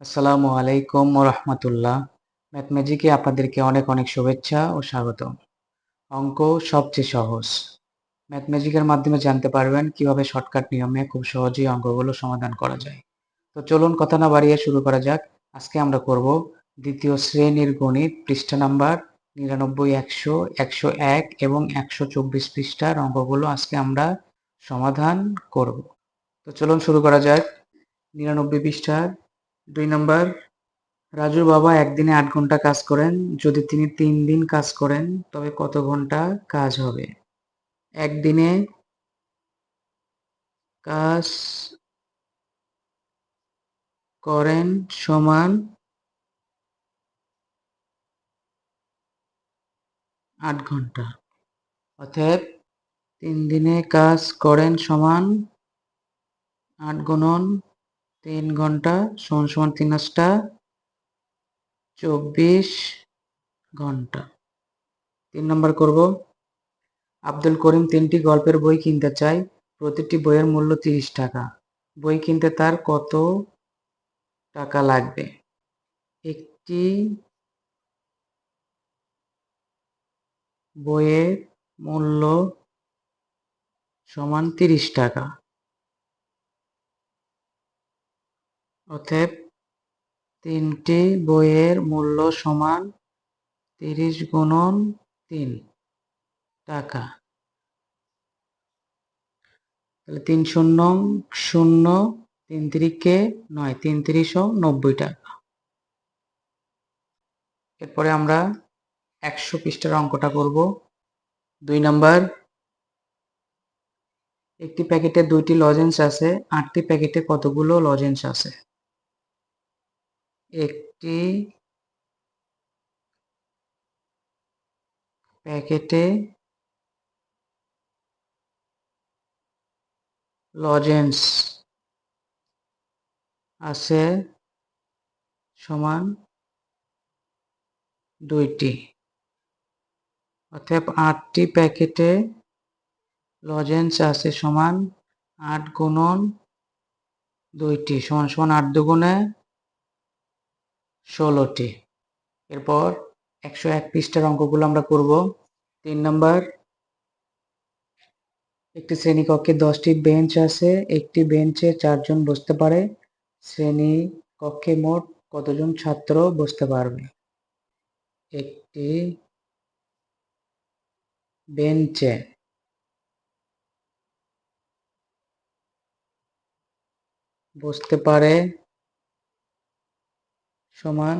আসসালামু আলাইকুম রহমতুল্লাহ ম্যাথম্যাজিকে আপনাদেরকে অনেক অনেক শুভেচ্ছা ও স্বাগত অঙ্ক সবচেয়ে সহজ। ম্যাথম্যাজিকের মাধ্যমে জানতে পারবেন কীভাবে শর্টকাট নিয়মে খুব সহজেই অঙ্কগুলো সমাধান করা যায়। তো চলুন কথা না বাড়িয়ে শুরু করা যাক। আজকে আমরা করব দ্বিতীয় শ্রেণির গণিত পৃষ্ঠা নাম্বার নিরানব্বই, একশো একশো এক এবং একশো চব্বিশ পৃষ্ঠার অঙ্কগুলো আজকে আমরা সমাধান করব। তো চলুন শুরু করা যাক। নিরানব্বই পৃষ্ঠার দুই নম্বর, রাজুর বাবা একদিনে আট ঘণ্টা কাজ করেন। যদি তিনি তিন দিন কাজ করেন, তবে কত ঘণ্টা কাজ হবে? একদিনে কাজ করেন সমান আট ঘণ্টা। অতএব তিন দিনে কাজ করেন সমান আট গুণন তিন ঘণ্টা সমান সমান তিন আটটা চব্বিশ ঘণ্টা। তিন নম্বর করব। আব্দুল করিম তিনটি গল্পের বই কিনতে চাই প্রতিটি বইয়ের মূল্য তিরিশ টাকা। বই কিনতে তার কত টাকা লাগবে? একটি বইয়ের মূল্য সমান তিরিশ টাকা। অতএব তিনটি বইয়ের মূল্য সমান তিরিশ গুণন তিন টাকা। তাহলে তিন শূন্য শূন্য, তিন তিরিকে নয়, তিন তিরিশও নব্বই টাকা। এরপরে আমরা একশো পৃষ্ঠার অঙ্কটা করব। দুই নাম্বার, একটি প্যাকেটে দুইটি লজেন্স আছে, আটটি প্যাকেটে কতগুলো লজেন্স আছে? একটি প্যাকেটে লজেন্স আছে সমান দুইটি। অর্থাৎ আটটি প্যাকেটে লজেন্স আছে সমান আট গুণন দুইটি, সমান সমান আট দুগুণে ষোলোটি। এরপর একশো এক পৃষ্ঠার অঙ্কগুলো আমরা করব। তিন নম্বর, একটি শ্রেণীকক্ষে দশটি বেঞ্চ আছে। একটি বেঞ্চে চারজন বসতে পারে। শ্রেণি কক্ষে মোট কতজন ছাত্র বসতে পারবে? একটি বেঞ্চে বসতে পারে সমান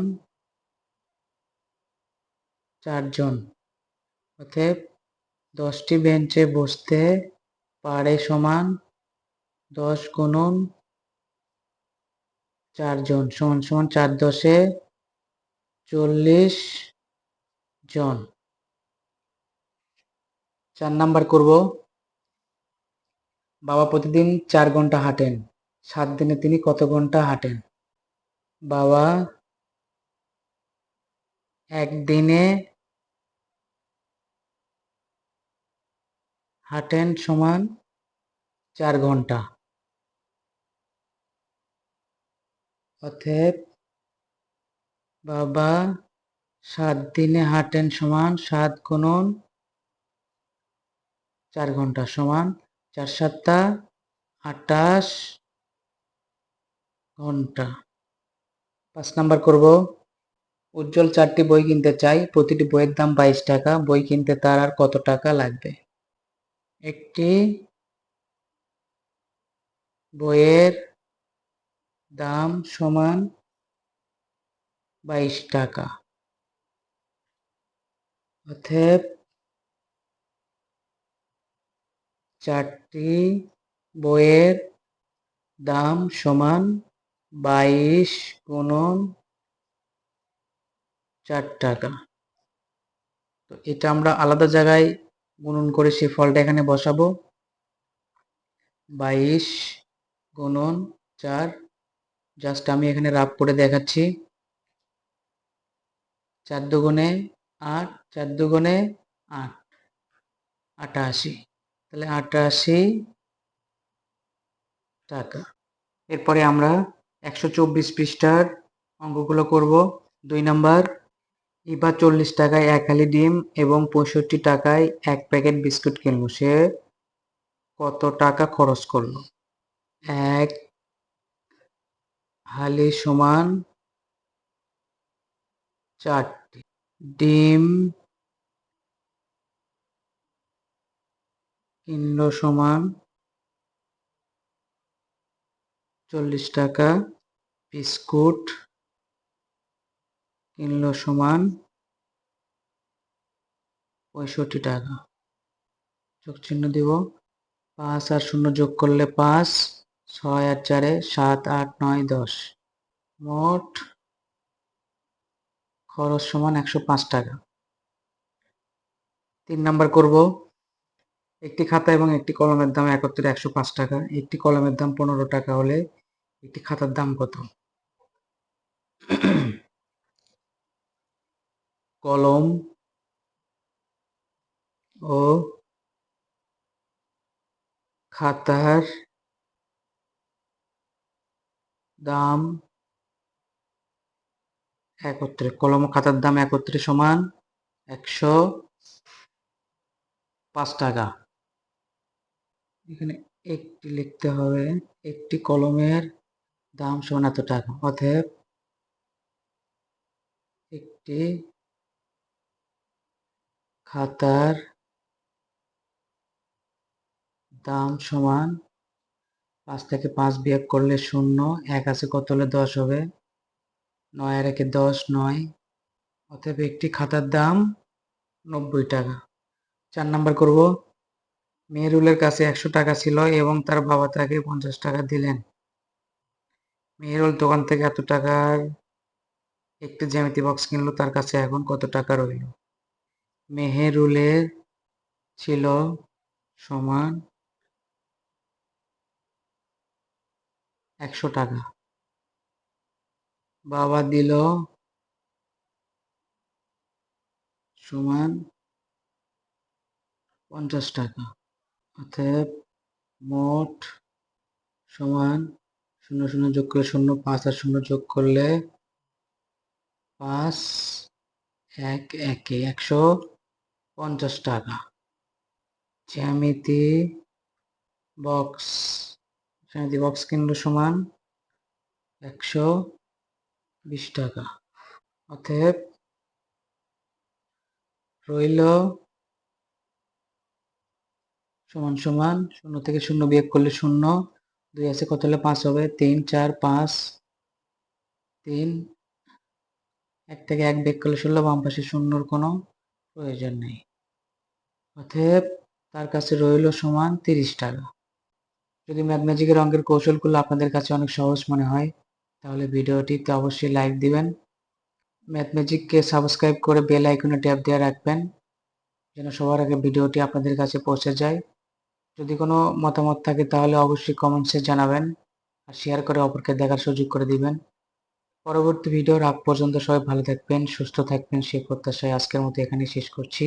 চারজন। অতএব দশটি বেঞ্চে বসতে পারে সমান দশ গুণন চারজন। সমান সমান চার দশে চল্লিশ জন। চার নাম্বার করব। বাবা প্রতিদিন চার ঘণ্টা হাঁটেন। সাত দিনে তিনি কত ঘণ্টা হাঁটেন? বাবা একদিনে হাঁটেন সমান চার ঘণ্টা। অতএব বাবা সাত দিনে হাঁটেন সমান সাত গুণন চার ঘণ্টা সমান চার সাতটা আটাশ ঘণ্টা। পাঁচ নাম্বার করব। উজ্জ্বল চারটি বই কিনতে চাই, প্রতিটি বইয়ের দাম বাইশ টাকা, বই কিনতে তার আর কত টাকা লাগবে? একটি বইয়ের দাম সমান বাইশ টাকা। অতএব চারটি বইয়ের দাম সমান বাইশ গুণন চার টাকা। তো এটা আমরা আলাদা জায়গায় গুণন করে সেই ফলটা এখানে বসাবো। বাইশ গুণন চার জাস্ট আমি এখানে রাফ করে দেখাচ্ছি। চার দুগুণে আট, চার দুগুণে আট, আটাশি। তাহলে আটাশি টাকা। এরপরে আমরা একশো চব্বিশ পৃষ্ঠার অঙ্কগুলো করব। দুই নাম্বার ইবা চল্লিশ টাকায় এক হালি ডিম এবং পঁয়ষট্টি টাকায় এক প্যাকেট বিস্কুট কিনলো সে কত টাকা খরচ করল? এক হালি সমান চারটি ডিম কিনলো সমান চল্লিশ টাকা বিস্কুট। কিনলো সমান পঁয়ষট্টি টাকা। যোগ চিহ্ন দিব। পাঁচ আর শূন্য যোগ করলে পাঁচ, ছয় আর চারে সাত, আট, নয়, দশ। মোট খরচ সমান একশো পাঁচ টাকা। তিন নাম্বার করব। একটি খাতা এবং একটি কলমের দাম একত্রে একশো পাঁচ টাকা। একটি কলমের দাম পনেরো টাকা হলে একটি খাতার দাম কত? কলম ও খাতার দাম একত্রে, কলম ও খাতার দাম একত্রে সমান একশো পাঁচ টাকা। এখানে একটি লিখতে হবে, একটি কলমের দাম সমান এত টাকা, অতএব একটি খাতার দাম সমান পাঁচ থেকে পাঁচ বিয়োগ করলে শূন্য, এক আছে কত হলে দশ হবে? নয় আর একে দশ, নয়। অতএব একটি খাতার দাম নব্বই টাকা। চার নাম্বার করব। মেহরুলের কাছে একশো টাকা ছিল এবং তার বাবা তাকে পঞ্চাশ টাকা দিলেন। মেহরুল দোকান থেকে এত টাকার একটি জ্যামিতি বক্স কিনলো, তার কাছে এখন কত টাকা রইল? মেহেরুলের ছিল সমান একশো টাকা। বাবা দিল সমান পঞ্চাশ টাকা, অতএব মোট সমান শূন্য শূন্য যোগ করে শূন্য, পাঁচ আর শূন্য যোগ করলে পাঁচ, এক, একে, একশো পঞ্চাশ টাকা। জ্যামিতি বক্স। জ্যামিতি বক্স কিনলো সমান একশো বিশ টাকা। অতএব রইল সমান সমান শূন্য থেকে শূন্য বিয়োগ করলে শূন্য। দুই আছে, কত হলে পাঁচ হবে? তিন, চার, পাঁচ, তিন। এক থেকে এক বিয়োগ করলে ষোলো, বাম পাশে শূন্যর কোনো প্রয়োজন নেই। অতএব তার কাছে রইল সমান তিরিশ টাকা। যদি ম্যাথমেটিকের অঙ্কের কৌশলগুলো আপনাদের কাছে অনেক সহজ মনে হয়, তাহলে ভিডিওটিতে অবশ্যই লাইক দিবেন। ম্যাথম্যাজিককে সাবস্ক্রাইব করে বেল আইকনে ট্যাপ দিয়ে রাখবেন, যেন সবার আগে ভিডিওটি আপনাদের কাছে পৌঁছে যায়। যদি কোনো মতামত থাকে, তাহলে অবশ্যই কমেন্টসে জানাবেন আর শেয়ার করে অপরকে দেখার সুযোগ করে দিবেন। পরবর্তী ভিডিওর আগ পর্যন্ত সবাই ভালো থাকবেন, সুস্থ থাকবেন, সেই প্রত্যাশায় আজকের মতো এখানেই শেষ করছি।